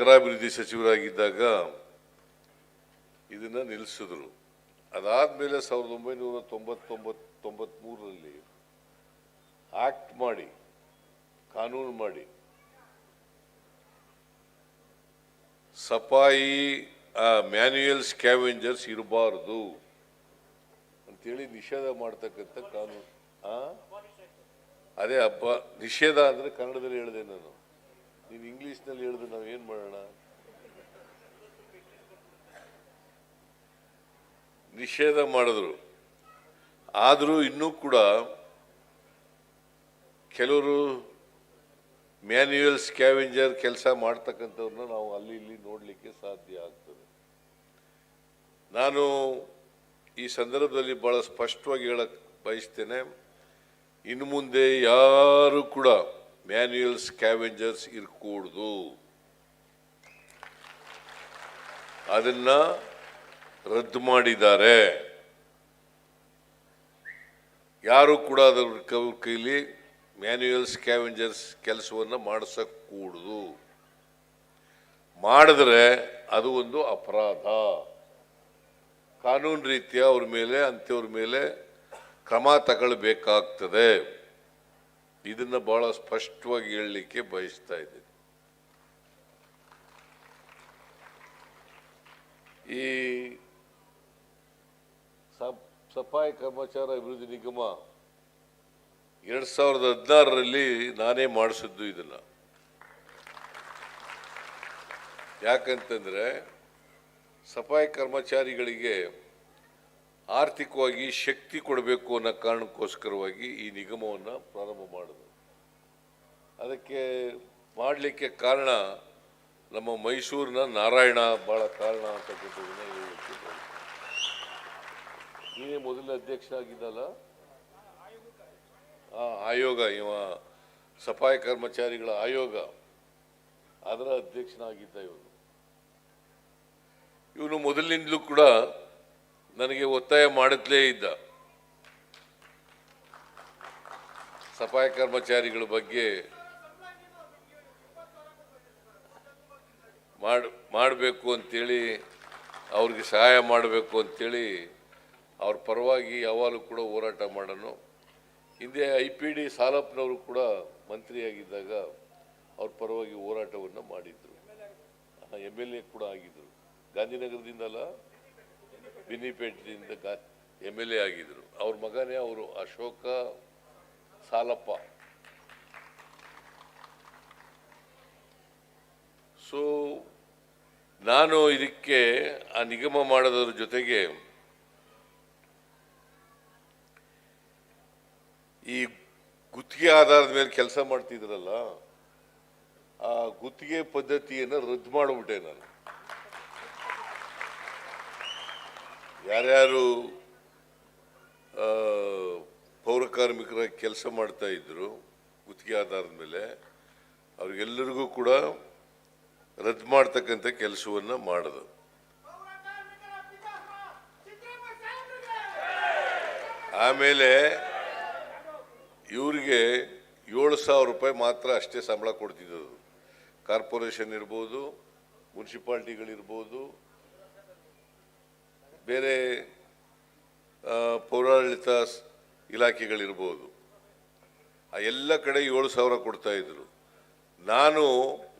ನಗರಾಭಿವೃದ್ಧಿ ಸಚಿವರಾಗಿದ್ದಾಗ ಇದನ್ನ ನಿಲ್ಲಿಸಿದ್ರು. ಅದಾದ್ಮೇಲೆ ಸಾವಿರದ ಒಂಬೈನೂರ ತೊಂಬತ್ತೊಂಬತ್ತು ತೊಂಬತ್ಮೂರರಲ್ಲಿ ಆಕ್ಟ್ ಮಾಡಿ, ಕಾನೂನು ಮಾಡಿ, ಸಫಾಯಿ ಮ್ಯಾನ್ಯುಯಲ್ ಸ್ಕ್ಯಾವೆಂಜರ್ಸ್ ಇರಬಾರ್ದು ಅಂತೇಳಿ ನಿಷೇಧ ಮಾಡ್ತಕ್ಕಂಥ ಕಾನೂನು ಅದೇ ಹಬ್ಬ, ನಿಷೇಧ ಅಂದರೆ ಕನ್ನಡದಲ್ಲಿ ಹೇಳಿದೆ ನಾನು. ನೀನು ಇಂಗ್ಲೀಷ್ನಲ್ಲಿ ಹೇಳಿದ್ರೆ ನಾವು ಏನು ಮಾಡೋಣ? ನಿಷೇಧ ಮಾಡಿದ್ರು. ಆದರೂ ಇನ್ನೂ ಕೂಡ ಕೆಲವರು ಮ್ಯಾನ್ಯುಯಲ್ ಸ್ಕ್ಯಾವೆಂಜರ್ ಕೆಲಸ ಮಾಡ್ತಕ್ಕಂಥವ್ರನ್ನ ನಾವು ಅಲ್ಲಿ ಇಲ್ಲಿ ನೋಡಲಿಕ್ಕೆ ಸಾಧ್ಯ ಆಗ್ತದೆ. ನಾನು ಈ ಸಂದರ್ಭದಲ್ಲಿ ಭಾಳ ಸ್ಪಷ್ಟವಾಗಿ ಹೇಳಕ್ಕೆ ಬಯಸ್ತೇನೆ. ಇನ್ನು ಮುಂದೆ ಯಾರು ಕೂಡ ಮ್ಯಾನ್ಯುಯಲ್ ಸ್ಕ್ಯಾವೆಂಜರ್ಸ್ ಇರ್ಕೂಡ್ದು. ಅದನ್ನ ರದ್ದು ಮಾಡಿದ್ದಾರೆ. ಯಾರು ಕೂಡ ಅದರ ಕೈಲಿ ಮ್ಯಾನ್ಯುಯಲ್ ಸ್ಕ್ಯಾವೆಂಜರ್ಸ್ ಕೆಲಸವನ್ನು ಮಾಡಿಸಕ್ಕೂಡ್ದು ಮಾಡಿದ್ರೆ ಅದು ಒಂದು ಅಪರಾಧ. ಕಾನೂನು ರೀತಿಯ ಅವ್ರ ಮೇಲೆ, ಅಂಥವ್ರ ಮೇಲೆ ಕ್ರಮ ತಗೊಳ್ಬೇಕಾಗ್ತದೆ. ಇದನ್ನ ಬಹಳ ಸ್ಪಷ್ಟವಾಗಿ ಹೇಳಲಿಕ್ಕೆ ಬಯಸ್ತಾ ಇದ್ದೀನಿ. ಈ ಸಫಾಯಿ ಕರ್ಮಚಾರ ಅಭಿವೃದ್ಧಿ ನಿಗಮ ಎರಡ್ ಸಾವಿರದ ಹದಿನಾರರಲ್ಲಿ ನಾನೇ ಮಾಡಿಸಿದ್ದು ಇದನ್ನ. ಯಾಕಂತಂದ್ರೆ ಸಫಾಯಿ ಕರ್ಮಚಾರಿಗಳಿಗೆ ಆರ್ಥಿಕವಾಗಿ ಶಕ್ತಿ ಕೊಡಬೇಕು ಅನ್ನೋ ಕಾರಣಕ್ಕೋಸ್ಕರವಾಗಿ ಈ ನಿಗಮವನ್ನು ಪ್ರಾರಂಭ ಮಾಡಿದ್ರು. ಅದಕ್ಕೆ ಮಾಡಲಿಕ್ಕೆ ಕಾರಣ ನಮ್ಮ ಮೈಸೂರಿನ ನಾರಾಯಣ ಭಾಳ ಕಾರಣ ಅಂತಕ್ಕಂಥದ್ದನ್ನ ಬಯಸ್ತೇನೆ. ನೀನೇ ಮೊದಲ ಅಧ್ಯಕ್ಷ ಆಗಿದ್ದಲ್ಲ ಆ, ಆಯೋಗ, ಇವ ಸಫಾಯಿ ಕರ್ಮಚಾರಿಗಳ ಆಯೋಗ. ಅದರ ಅಧ್ಯಕ್ಷನಾಗಿದ್ದ ಇವನು. ಇವನು ಮೊದಲಿನಿಂದಲೂ ಕೂಡ ನನಗೆ ಒತ್ತಾಯ ಮಾಡುತ್ತಲೇ ಇದ್ದ. ಸಫಾಯಿ ಕರ್ಮಚಾರಿಗಳ ಬಗ್ಗೆ ಮಾಡ್, ಮಾಡಬೇಕು ಅಂತೇಳಿ, ಅವ್ರಿಗೆ ಸಹಾಯ ಮಾಡಬೇಕು ಅಂತೇಳಿ ಅವ್ರ ಪರವಾಗಿ ಯಾವಾಗಲೂ ಕೂಡ ಹೋರಾಟ ಮಾಡೋಣ. ಹಿಂದೆ ಐ ಪಿ ಡಿ ಸಾಲಪ್ಪನವರು ಕೂಡ ಮಂತ್ರಿಯಾಗಿದ್ದಾಗ ಅವ್ರ ಪರವಾಗಿ ಹೋರಾಟವನ್ನು ಮಾಡಿದ್ರು. ಎಂ ಎಲ್ ಎ ಕೂಡ ಆಗಿದ್ದರು ಗಾಂಧಿನಗರದಿಂದ ಅಲ್ಲ ಬಿನ್ನಿಪೇಟದಿಂದ ಎಂ ಎಲ್ ಎ ಆಗಿದ್ರು. ಅವ್ರ ಮಗನೇ ಅವರು ಅಶೋಕ ಸಾಲಪ್ಪ. ಸೊ ನಾನು ಇದಕ್ಕೆ ಆ ನಿಗಮ ಮಾಡೋದ್ರ ಜೊತೆಗೆ ಈ ಗುತ್ತಿಗೆ ಆಧಾರದ ಮೇಲೆ ಕೆಲಸ ಮಾಡ್ತಿದ್ರಲ್ಲ, ಆ ಗುತ್ತಿಗೆ ಪದ್ಧತಿಯನ್ನು ರದ್ದು ಮಾಡಿಬಿಟ್ಟೆ ನಾನು. ಯಾರ್ಯಾರು ಪೌರ ಕಾರ್ಮಿಕರ ಕೆಲಸ ಮಾಡ್ತಾ ಇದ್ರು, ಗುತ್ತಿಗೆ ಆಧಾರದ ಮೇಲೆ, ಅವ್ರಿಗೆಲ್ಲರಿಗೂ ಕೂಡ ರದ್ದು ಮಾಡ್ತಕ್ಕಂಥ ಕೆಲಸವನ್ನು ಮಾಡಿದ್ರು ಆಮೇಲೆ ಇವರಿಗೆ ಏಳು ಸಾವಿರ ರೂಪಾಯಿ ಮಾತ್ರ ಅಷ್ಟೇ ಸಂಬಳ ಕೊಡ್ತಿದ್ದದು ಕಾರ್ಪೊರೇಷನ್ ಇರ್ಬೋದು, ಮುನ್ಸಿಪಾಲ್ಟಿಗಳಿರ್ಬೋದು ಬೇರೆ ಪೌರಾಡಳಿತ ಇಲಾಖೆಗಳಿರ್ಬೋದು. ಆ ಎಲ್ಲ ಕಡೆ ಏಳು ಸಾವಿರ ಕೊಡ್ತಾ ಇದ್ರು. ನಾನು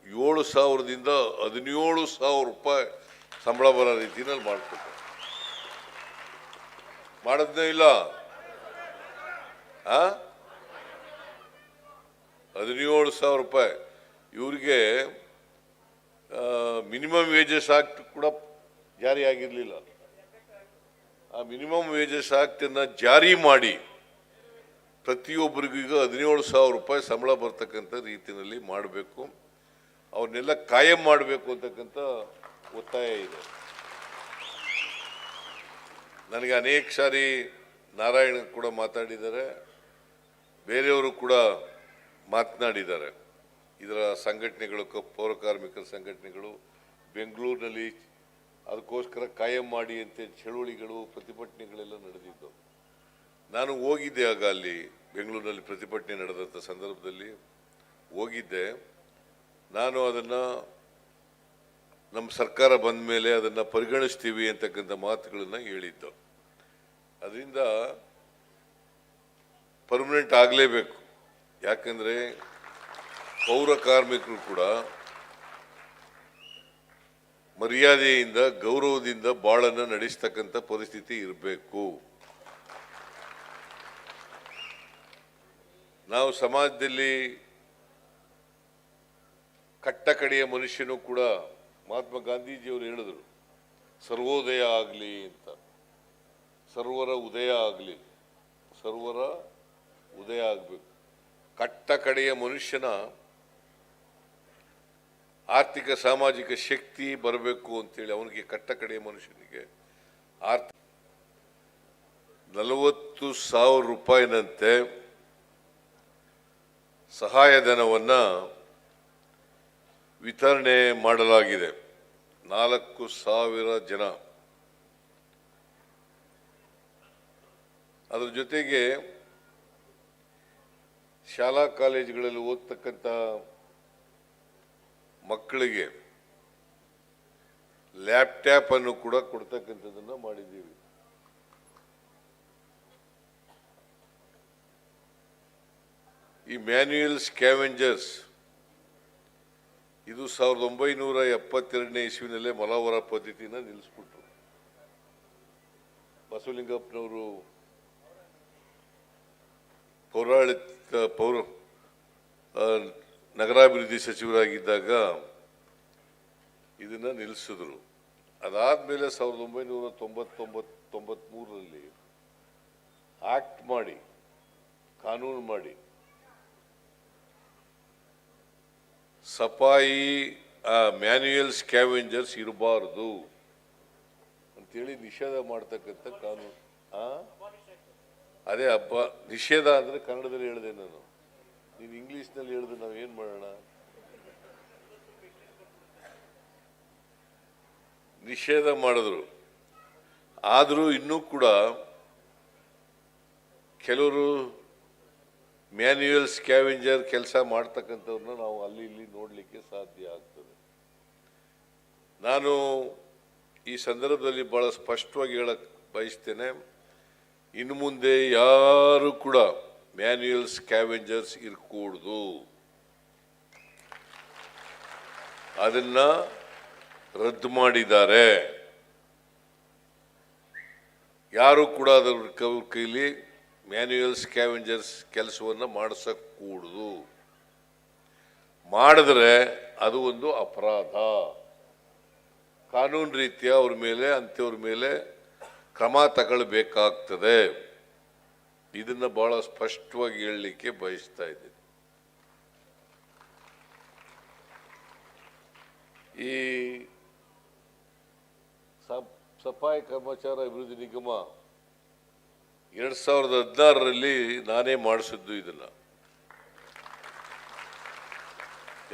ಏಳು ಸಾವಿರದಿಂದ ಹದಿನೇಳು ಸಾವಿರ ರೂಪಾಯಿ ಸಂಬಳ ಬರೋ ರೀತಿನಲ್ಲಿ ಮಾಡಿಕೊಟ್ಟೆ. ಮಾಡದ್ನೇ ಇಲ್ಲ. ಆ? ಹದಿನೇಳು ಸಾವಿರ ರೂಪಾಯಿ. ಇವ್ರಿಗೆ ಮಿನಿಮಮ್ ವೇಜಸ್ ಆಕ್ಟ್ ಕೂಡ ಜಾರಿ ಆಗಿರಲಿಲ್ಲ ಆ ಮಿನಿಮಮ್ ವೇಜಸ್ ಆಕ್ಟನ್ನು ಜಾರಿ ಮಾಡಿ ಪ್ರತಿಯೊಬ್ಬರಿಗೂ ಈಗ ಹದಿನೇಳು ಸಾವಿರ ರೂಪಾಯಿ ಸಂಬಳ ಬರ್ತಕ್ಕಂಥ ರೀತಿಯಲ್ಲಿ ಮಾಡಬೇಕು. ಅವನ್ನೆಲ್ಲ ಕಾಯಂ ಮಾಡಬೇಕು ಅಂತಕ್ಕಂಥ ಒತ್ತಾಯ ಇದೆ. ನನಗೆ ಅನೇಕ ಸಾರಿ ನಾರಾಯಣ ಕೂಡ ಮಾತಾಡಿದ್ದಾರೆ. ಬೇರೆಯವರು ಕೂಡ ಮಾತನಾಡಿದ್ದಾರೆ. ಇದರ ಸಂಘಟನೆಗಳು ಪೌರ ಕಾರ್ಮಿಕರ ಸಂಘಟನೆಗಳು, ಬೆಂಗಳೂರಿನಲ್ಲಿ ಅದಕ್ಕೋಸ್ಕರ ಕಾಯಂ ಮಾಡಿ ಅಂತ ಚಳುವಳಿಗಳು, ಪ್ರತಿಭಟನೆಗಳೆಲ್ಲ ನಡೆದಿದ್ದವು ನಾನು ಹೋಗಿದ್ದೆ ಆಗ ಅಲ್ಲಿ ಬೆಂಗಳೂರಿನಲ್ಲಿ ಪ್ರತಿಭಟನೆ ನಡೆದಂಥ ಸಂದರ್ಭದಲ್ಲಿ. ಹೋಗಿದ್ದೆ. ನಾನು ಅದನ್ನು ನಮ್ಮ ಸರ್ಕಾರ ಬಂದ ಮೇಲೆ ಅದನ್ನು ಪರಿಗಣಿಸ್ತೀವಿ ಅಂತಕ್ಕಂಥ ಮಾತುಗಳನ್ನು ಹೇಳಿದ್ದು. ಅದರಿಂದ ಪರ್ಮನೆಂಟ್ ಆಗಲೇಬೇಕು. ಯಾಕಂದರೆ ಪೌರ ಕಾರ್ಮಿಕರು ಕೂಡ ಮರ್ಯಾದೆಯಿಂದ, ಗೌರವದಿಂದ ಬಾಳನ್ನು ನಡೆಸ್ತಕ್ಕಂಥ ಪರಿಸ್ಥಿತಿ ಇರಬೇಕು. ನಾವು ಸಮಾಜದಲ್ಲಿ ಕಟ್ಟ ಕಡೆಯ ಮನುಷ್ಯನು ಕೂಡ ಮಹಾತ್ಮ ಗಾಂಧೀಜಿಯವರು ಹೇಳಿದರು, ಸರ್ವೋದಯ ಆಗಲಿ ಅಂತ. ಸರ್ವರ ಉದಯ ಆಗಲಿ, ಸರ್ವರ ಉದಯ ಆಗಬೇಕು. ಕಟ್ಟ ಕಡೆಯ ಮನುಷ್ಯನ ಆರ್ಥಿಕ ಸಾಮಾಜಿಕ ಶಕ್ತಿ ಬರಬೇಕು ಅಂತೇಳಿ ಅವನಿಗೆ ಕಟ್ಟ ಕಡೆ ಮನುಷ್ಯನಿಗೆ ಆರ್ಥಿಕ ನಲವತ್ತು ಸಾವಿರ ರೂಪಾಯಿನಂತೆ ಸಹಾಯಧನವನ್ನು ವಿತರಣೆ ಮಾಡಲಾಗಿದೆ. ನಾಲ್ಕು ಸಾವಿರ ಜನ. ಅದರ ಜೊತೆಗೆ ಶಾಲಾ ಕಾಲೇಜುಗಳಲ್ಲಿ ಓದ್ತಕ್ಕಂಥ ಮಕ್ಕಳಿಗೆ ಲ್ಯಾಪ್ಟಾಪ್ ಅನ್ನು ಕೂಡ ಕೊಡ್ತಕ್ಕಂಥದ್ದನ್ನು ಮಾಡಿದ್ದೀವಿ. ಈ ಮ್ಯಾನ್ಯುಯಲ್ ಸ್ಕ್ಯಾವೆಂಜರ್ಸ್, ಇದು ಸಾವಿರದ ಒಂಬೈನೂರ ಎಪ್ಪತ್ತೆರಡನೇ ಇಸ್ವಿನಲ್ಲೇ ಮಲಾವರ ಪದ್ಧತಿನ ನಿಲ್ಲಿಸ್ಬಿಟ್ರು ಬಸವಲಿಂಗಪ್ಪನವರು ಪೌರಾಳಿತ ಪೌರ ನಗರಾಭಿವೃದ್ಧಿ ಸಚಿವರಾಗಿದ್ದಾಗ ಇದನ್ನ ನಿಲ್ಲಿಸಿದ್ರು. ಅದಾದ್ಮೇಲೆ ಸಾವಿರದ ಒಂಬೈನೂರ ತೊಂಬತ್ತೊಂಬತ್ತು ಆಕ್ಟ್ ಮಾಡಿ, ಕಾನೂನು ಮಾಡಿ, ಸಫಾಯಿ ಮ್ಯಾನ್ಯುಯಲ್ ಸ್ಕ್ಯಾವೆಂಜರ್ಸ್ ಇರಬಾರ್ದು ಅಂತೇಳಿ ನಿಷೇಧ ಮಾಡ್ತಕ್ಕಂಥ ಕಾನೂನು ಅದೇ ಹಬ್ಬ, ನಿಷೇಧ ಅಂದರೆ ಕನ್ನಡದಲ್ಲಿ ಹೇಳಿದೆ ನಾನು. ನೀನು ಇಂಗ್ಲೀಷ್ನಲ್ಲಿ ಹೇಳಿದ್ರೆ ನಾವು ಏನು ಮಾಡೋಣ? ನಿಷೇಧ ಮಾಡಿದ್ರು. ಆದರೂ ಇನ್ನೂ ಕೂಡ ಕೆಲವರು ಮ್ಯಾನ್ಯುಯಲ್ ಸ್ಕ್ಯಾವೆಂಜರ್ ಕೆಲಸ ಮಾಡ್ತಕ್ಕಂಥವ್ರನ್ನ ನಾವು ಅಲ್ಲಿ ಇಲ್ಲಿ ನೋಡಲಿಕ್ಕೆ ಸಾಧ್ಯ ಆಗ್ತದೆ. ನಾನು ಈ ಸಂದರ್ಭದಲ್ಲಿ ಭಾಳ ಸ್ಪಷ್ಟವಾಗಿ ಹೇಳಕ್ಕೆ ಬಯಸ್ತೇನೆ. ಇನ್ನು ಮುಂದೆ ಯಾರು ಕೂಡ ಮ್ಯಾನ್ಯುಯಲ್ ಸ್ಕ್ಯಾವೆಂಜರ್ಸ್ ಇರಕೂಡ್ದು. ಅದನ್ನ ರದ್ದು ಮಾಡಿದ್ದಾರೆ. ಯಾರು ಕೂಡ ಅದರ ಕೈಲಿ ಮ್ಯಾನ್ಯುಯಲ್ ಸ್ಕ್ಯಾವೆಂಜರ್ಸ್ ಕೆಲಸವನ್ನು ಮಾಡಿಸಕ್ಕೂಡ್ದು ಮಾಡಿದ್ರೆ ಅದು ಒಂದು ಅಪರಾಧ. ಕಾನೂನು ರೀತಿಯ ಅವ್ರ ಮೇಲೆ, ಅಂಥವ್ರ ಮೇಲೆ ಕ್ರಮ ತಗೊಳ್ಬೇಕಾಗ್ತದೆ. ಇದನ್ನ ಬಹಳ ಸ್ಪಷ್ಟವಾಗಿ ಹೇಳಲಿಕ್ಕೆ ಬಯಸ್ತಾ ಇದ್ದೀನಿ. ಈ ಸಫಾಯಿ ಕರ್ಮಚಾರ ಅಭಿವೃದ್ಧಿ ನಿಗಮ ಎರಡ್ ಸಾವಿರದ ಹದಿನಾರರಲ್ಲಿ ನಾನೇ ಮಾಡಿಸಿದ್ದು ಇದನ್ನ.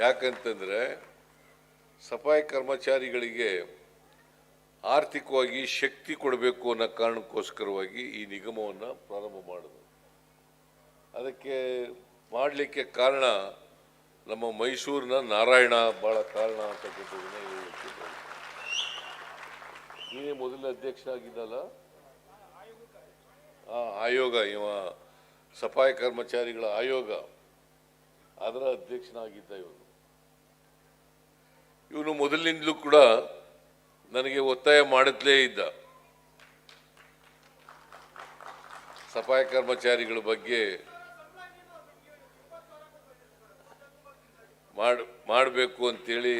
ಯಾಕಂತಂದ್ರೆ ಸಫಾಯಿ ಕರ್ಮಚಾರಿಗಳಿಗೆ ಆರ್ಥಿಕವಾಗಿ ಶಕ್ತಿ ಕೊಡಬೇಕು ಅನ್ನೋ ಕಾರಣಕ್ಕೋಸ್ಕರವಾಗಿ ಈ ನಿಗಮವನ್ನು ಪ್ರಾರಂಭ ಮಾಡಿದ್ರು. ಅದಕ್ಕೆ ಮಾಡಲಿಕ್ಕೆ ಕಾರಣ ನಮ್ಮ ಮೈಸೂರಿನ ನಾರಾಯಣ ಭಾಳ ಕಾರಣ ಬಯಸ್ತೇನೆ. ನೀನೇ ಮೊದಲ ಅಧ್ಯಕ್ಷ ಆಗಿದ್ದಲ್ಲ ಆಯೋಗ, ಇವ ಸಫಾಯಿ ಕರ್ಮಚಾರಿಗಳ ಆಯೋಗ. ಅದರ ಅಧ್ಯಕ್ಷನಾಗಿದ್ದ ಇವನು. ಇವನು ಮೊದಲಿನಿಂದಲೂ ಕೂಡ ನನಗೆ ಒತ್ತಾಯ ಮಾಡುತ್ತಲೇ ಇದ್ದ. ಸಫಾಯಿ ಕರ್ಮಚಾರಿಗಳ ಬಗ್ಗೆ ಮಾಡ್, ಮಾಡಬೇಕು ಅಂತೇಳಿ,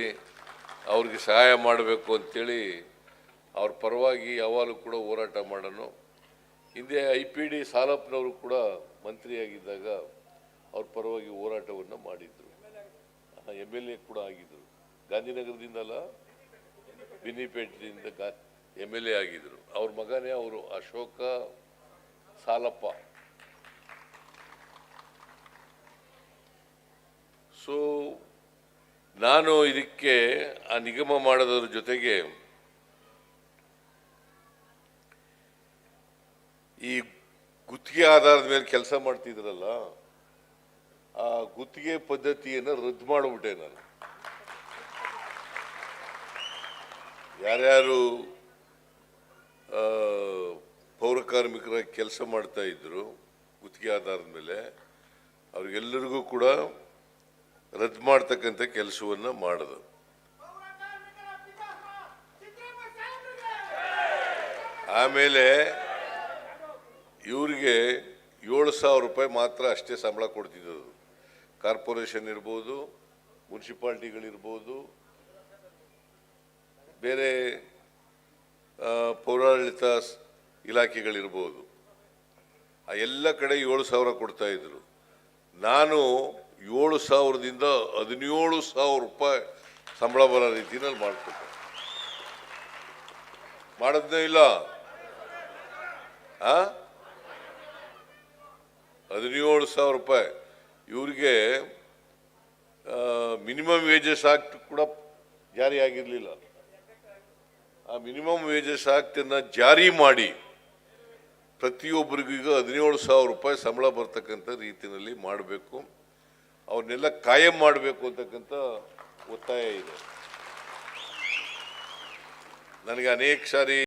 ಅವ್ರಿಗೆ ಸಹಾಯ ಮಾಡಬೇಕು ಅಂತೇಳಿ ಅವ್ರ ಪರವಾಗಿ ಯಾವಾಗಲೂ ಕೂಡ ಹೋರಾಟ ಮಾಡೋಣ. ಹಿಂದೆ ಐ ಪಿ ಡಿ ಸಾಲಪ್ಪನವರು ಕೂಡ ಮಂತ್ರಿಯಾಗಿದ್ದಾಗ ಅವ್ರ ಪರವಾಗಿ ಹೋರಾಟವನ್ನು ಮಾಡಿದ್ರು. ಎಂ ಎಲ್ ಎ ಕೂಡ ಆಗಿದ್ದರು ಗಾಂಧಿನಗರದಿಂದ ಅಲ್ಲ ಬಿನ್ನಿಪೇಟೆಯಿಂದ ಎಂ ಎಲ್ ಎ ಆಗಿದ್ರು. ಅವ್ರ ಮಗನೇ ಅವರು ಅಶೋಕ ಸಾಲಪ್ಪ. ಸೊ ನಾನು ಇದಕ್ಕೆ ಆ ನಿಗಮ ಮಾಡೋದ್ರ ಜೊತೆಗೆ ಈ ಗುತ್ತಿಗೆ ಆಧಾರದ ಮೇಲೆ ಕೆಲಸ ಮಾಡ್ತಿದ್ರಲ್ಲ, ಆ ಗುತ್ತಿಗೆ ಪದ್ಧತಿಯನ್ನು ರದ್ದು ಮಾಡಿಬಿಟ್ಟೆ ನಾನು. ಯಾರ್ಯಾರು ಪೌರಕಾರ್ಮಿಕರ ಪೌರ ಕಾರ್ಮಿಕರ ಕೆಲಸ ಮಾಡ್ತಾ ಇದ್ರು, ಗುತ್ತಿಗೆ ಆಧಾರದ ಮೇಲೆ, ಅವ್ರಿಗೆಲ್ಲರಿಗೂ ಕೂಡ ರದ್ದು ಮಾಡ್ತಕ್ಕಂಥ ಕೆಲಸವನ್ನು ಮಾಡಿದ್ರು ಆಮೇಲೆ ಇವರಿಗೆ ಏಳು ಸಾವಿರ ರೂಪಾಯಿ ಮಾತ್ರ ಅಷ್ಟೇ ಸಂಬಳ ಕೊಡ್ತಿದ್ದದು ಕಾರ್ಪೊರೇಷನ್ ಇರ್ಬೋದು, ಮುನ್ಸಿಪಾಲ್ಟಿಗಳಿರ್ಬೋದು ಬೇರೆ ಪೌರಾಡಳಿತ ಇಲಾಖೆಗಳಿರ್ಬೋದು. ಆ ಎಲ್ಲ ಕಡೆ ಏಳು ಸಾವಿರ ಕೊಡ್ತಾ ಇದ್ರು. ನಾನು ಏಳು ಸಾವಿರದಿಂದ ಹದಿನೇಳು ಸಾವಿರ ರೂಪಾಯಿ ಸಂಬಳ ಬರೋ ರೀತಿನಲ್ಲಿ ಮಾಡಿಕೊಟ್ಟೆ. ಮಾಡದ್ನೇ ಇಲ್ಲ. ಆ? ಹದಿನೇಳು ಸಾವಿರ ರೂಪಾಯಿ. ಇವ್ರಿಗೆ ಮಿನಿಮಮ್ ವೇಜಸ್ ಆಕ್ಟ್ ಕೂಡ ಜಾರಿ ಆಗಿರಲಿಲ್ಲ ಆ ಮಿನಿಮಮ್ ವೇಜಸ್ ಆಕ್ಟನ್ನು ಜಾರಿ ಮಾಡಿ ಪ್ರತಿಯೊಬ್ಬರಿಗೂ ಈಗ ಹದಿನೇಳು ಸಾವಿರ ರೂಪಾಯಿ ಸಂಬಳ ಬರ್ತಕ್ಕಂಥ ರೀತಿಯಲ್ಲಿ ಮಾಡಬೇಕು. ಅವನ್ನೆಲ್ಲ ಕಾಯಂ ಮಾಡಬೇಕು ಅಂತಕ್ಕಂಥ ಒತ್ತಾಯ ಇದೆ. ನನಗೆ ಅನೇಕ ಸಾರಿ